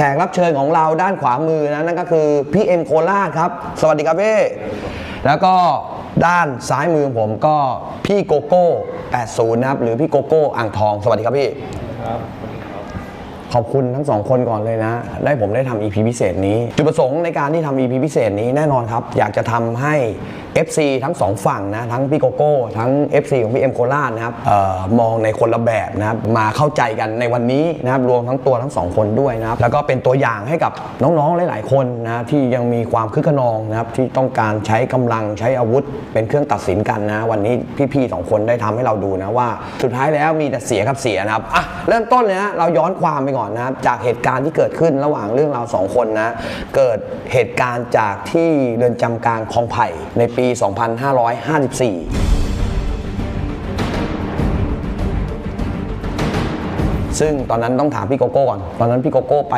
แขกรับเชิญของเราด้านขวามือนะนั่นก็คือพี่เอ็มโคราชครับ สวัสดีครับพี่แล้วก็ด้านซ้ายมือผมก็พี่โกโก้ 80 นะครับ หรือพี่โกโก้อ่างทอง สวัสดีครับพี่ ขอบคุณทั้งสองคนก่อนเลยนะ ได้ผมได้ทำ EP พิเศษนี้ จุดประสงค์ในการที่ทำ EP พิเศษนี้แน่นอนครับ อยากจะทำให้ FC ทั้งสองฝั่งนะ ทั้งพี่โกโก้ ทั้ง FC ของพี่เอ็มโคราชนะครับออมองในคนละแบบนะครับ มาเข้าใจกันในวันนี้นะครับ รวมทั้งตัวทั้งสองคนด้วยนะครับ แล้วก็เป็นตัวอย่างให้กับน้องๆ หลาย ๆ คนนะที่ยังมีความคึกขนองนะครับ ที่ต้องการใช้กำลังใช้อาวุธ เป็นเครื่องตัดสินกันนะ วันนี้พี่ๆสองคนได้ทำให้เราดูนะว่า สุดท้ายแล้วมีแต่เสียกับเสียนะครับอะเริ่มต้นเลยนะเราย้อนความไปก่อนนะครับ จากเหตุการณ์ที่เกิดขึ้นระหว่างเรื่องเราวสองคนนะ เกิดเหตุการณ์จากที่เรือนจำกลางคลองไผ่ในปี 2554ซึ่งตอนนั้นต้องถามพี่โกโก้ก่อน ตอนนั้นพี่โกโก้ไป